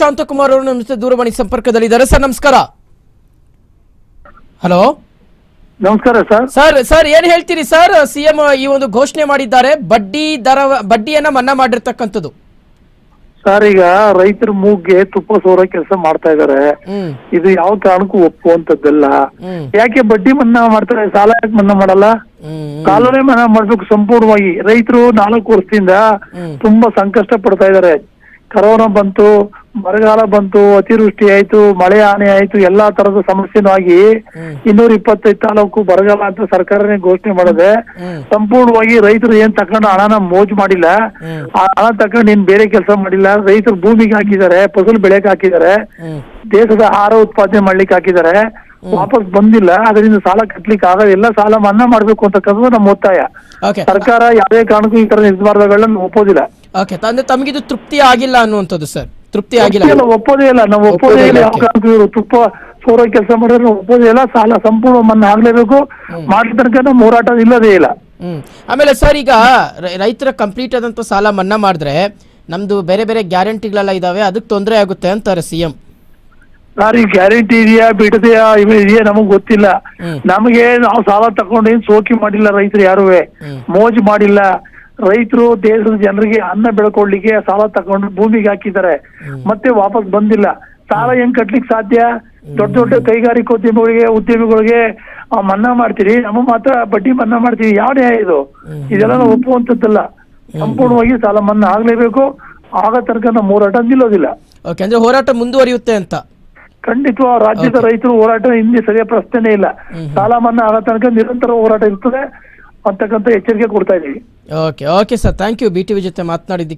ಶಾಂತಕುಮಾರ್ ಅವರು ನಮ್ಮ ಜೊತೆ ದೂರವಾಣಿ ಸಂಪರ್ಕದಲ್ಲಿದ್ದಾರೆ. ಸರ್ ನಮಸ್ಕಾರ. ಹಲೋ? ನಮಸ್ಕಾರ ಸರ್. ಸರ್ ಸರ್ ಏನ್ ಹೇಳ್ತೀರಿ ಸರ್? ಸಿಎಂ ಈ ಒಂದು ಘೋಷಣೆ ಮಾಡಿದ್ದಾರೆ. ಬಡ್ಡಿ ದರ ಬಡ್ಡಿಯನ್ನ ಮನ್ನಾ ಮಾಡಿರ್ತಕ್ಕಂಥದ್ದು. ಸರ್ ಈಗ ರೈತರ ಮೂಗ್ಗೆ ತುಪ್ಪ ಸೋರೋ ಕೆಲಸ ಮಾಡ್ತಾ ಇದಾರೆ. ಇದು ಯಾವ ಕಾರಣಕ್ಕೂ ಒಪ್ಪುವಂತದ್ದಲ್ಲ ಯಾಕೆ ಬಡ್ಡಿ ಮನ್ನಾ ಮಾಡ್ತಾರೆ ಸಾಲ ಯಾಕೆ ಮನ್ನಾ ಮಾಡಲ್ಲ? ಸಾಲನೇ ಮನ್ನಾ ಮಾಡ್ಬೇಕು ಸಂಪೂರ್ಣವಾಗಿ. ರೈತರು ನಾಲ್ಕು ವರ್ಷದಿಂದ ತುಂಬಾ ಸಂಕಷ್ಟ ಪಡ್ತಾ ಇದಾರೆ. ಕರೋನಾ ಬಂತು ಬರಗಾಲ ಬಂತು ಅತಿವೃಷ್ಟಿ ಆಯ್ತು ಮಳೆ ಹಾನಿ ಆಯ್ತು ಎಲ್ಲಾ ತರದ ಸಮಸ್ಯೆನೂ ಆಗಿ. ಇನ್ನೂರ ಇಪ್ಪತ್ತೈದು ತಾಲೂಕು ಬರಗಾಲ ಅಂತ ಸರ್ಕಾರನೇ ಘೋಷಣೆ ಮಾಡಿದೆ. ಸಂಪೂರ್ಣವಾಗಿ ರೈತರು ಏನ್ ತಕೊಂಡು ಹಣನ ಮೋಜ್ ಮಾಡಿಲ್ಲ. ಆ ಹಣ ತಕೊಂಡು ಏನ್ ಬೇರೆ ಕೆಲಸ ಮಾಡಿಲ್ಲ. ರೈತರು ಭೂಮಿಗೆ ಹಾಕಿದ್ದಾರೆ ಫಸಲು ಬೆಳೆಗೆ ಹಾಕಿದ್ದಾರೆ. ದೇಶದ ಆಹಾರ ಉತ್ಪಾದನೆ ಮಾಡ್ಲಿಕ್ಕೆ ಹಾಕಿದ್ದಾರೆ. ವಾಪಸ್ ಬಂದಿಲ್ಲ. ಅದರಿಂದ ಸಾಲ ಕಟ್ಲಿಕ್ಕೆ ಆಗೋದಿಲ್ಲ ಸಾಲ ಮನ್ನಾ ಮಾಡ್ಬೇಕು ಅಂತಕ್ಕಂಥದ್ದು ನಮ್ಮ ಒತ್ತಾಯ. ಸರ್ಕಾರ ಯಾವುದೇ ಕಾರಣಕ್ಕೂ ಈ ತರ ನಿರ್ಧಾರಗಳನ್ನ ಒಪ್ಪೋದಿಲ್ಲ. ಓಕೆ ಅಂದ್ರೆ ಇದು ತೃಪ್ತಿ ಆಗಿಲ್ಲ ಅನ್ನುವಂಥದ್ದು ಸರ್ ತೃಪ್ತಿ ಆಗಿಲ್ಲ. ಇಲ್ಲ, ಒಪ್ಪೋದೇ ಇಲ್ಲ. ನಾವು ಒಪ್ಪೋದೇ ಇಲ್ಲ ಯಾವ ಕಾರಣಕ್ಕೂ ಇವ್ರು ತುಪ್ಪ ಸೋರೋ ಕೆಲಸ ಮಾಡಿದ್ರೆ ಒಪ್ಪೋದೇ ಇಲ್ಲ. ಸಾಲ ಸಂಪೂರ್ಣ ಮನ್ನಾ ಆಗ್ಲೇಬೇಕು. ಮಾಡಿದ ತನಕ ನಮ್ಮ ಹೋರಾಟ ಇಲ್ಲದೇ ಇಲ್ಲ. ಹ್ಮ್. ಆಮೇಲೆ ಸರ್ ಈಗ ರೈ- ರೈತರ ಕಂಪ್ಲೀಟ್ ಆದಂತ ಸಾಲ ಮನ್ನಾ ಮಾಡಿದ್ರೆ ನಮ್ದು ಬೇರೆ ಬೇರೆ ಗ್ಯಾರಂಟಿಗಳೆಲ್ಲ ಇದಾವೆ. ಅದಕ್ಕೆ ತೊಂದರೆ ಆಗುತ್ತೆ ಅಂತಾರೆ ಸಿಎಂ ಸರ್ ಈ ಗ್ಯಾರಂಟಿ ಇದೆಯಾ ಬಿಡದೆಯಾ ಇವ ಇದೆಯಾ ನಮಗ್ ಗೊತ್ತಿಲ್ಲ. ಹ್ಮ್. ನಮಗೆ ನಾವು ಸಾಲ ತಗೊಂಡು ಏನ್ ಸೋಕಿ ಮಾಡಿಲ್ಲ ರೈತರು ಯಾರುವೆ. ಹ್ಮ್. ಮೋಜ್ ಮಾಡಿಲ್ಲ. ರೈತರು ದೇಶದ ಜನರಿಗೆ ಅನ್ನ ಬೆಳ್ಕೊಳ್ಳಿಕ್ಕೆ ಸಾಲ ತಗೊಂಡು ಭೂಮಿಗೆ ಹಾಕಿದ್ದಾರೆ. ಮತ್ತೆ ವಾಪಸ್ ಬಂದಿಲ್ಲ. ಸಾಲ ಹೆಂಗ್ ಕಟ್ಲಿಕ್ಕೆ ಸಾಧ್ಯ? ದೊಡ್ಡ ದೊಡ್ಡ ಕೈಗಾರಿಕೋದ್ಯಮಿಗಳಿಗೆ ಉದ್ಯಮಿಗಳಿಗೆ ಮನ್ನಾ ಮಾಡ್ತೀರಿ? ನಮ್ಮ ಮಾತ್ರ ಬಡ್ಡಿ ಮನ್ನಾ ಮಾಡ್ತೀವಿ ಯಾವ ನ್ಯಾಯ ಇದು? ಇದೆಲ್ಲ ನಾವು ಒಪ್ಪುವಂತದ್ದಲ್ಲ ಸಂಪೂರ್ಣವಾಗಿ ಸಾಲ ಮನ್ನಾ ಆಗ್ಲೇಬೇಕು. ಆಗ ತನಕ ನಮ್ಮ ಹೋರಾಟ ನಿಲ್ಲೋದಿಲ್ಲ. ಅಂದ್ರೆ ಹೋರಾಟ ಮುಂದುವರಿಯುತ್ತೆ ಅಂತ? ಖಂಡಿತ ರಾಜ್ಯದ ರೈತರು ಹೋರಾಟ ಹಿಂದೆ ಸರಿಯ ಪ್ರಶ್ನೆನೇ ಇಲ್ಲ. ಸಾಲ ಮನ್ನಾ ಆಗ ತನಕ ನಿರಂತರ ಹೋರಾಟ ಇರ್ತದೆ ಅಂತಕ್ಕಂಥ ಎಚ್ಚರಿಕೆ ಕೊಡ್ತಾ ಇದೀವಿ okay okay sir thank you B T V ಜೊತೆ ಮಾತನಾಡಿದ್ದಕ್ಕೆ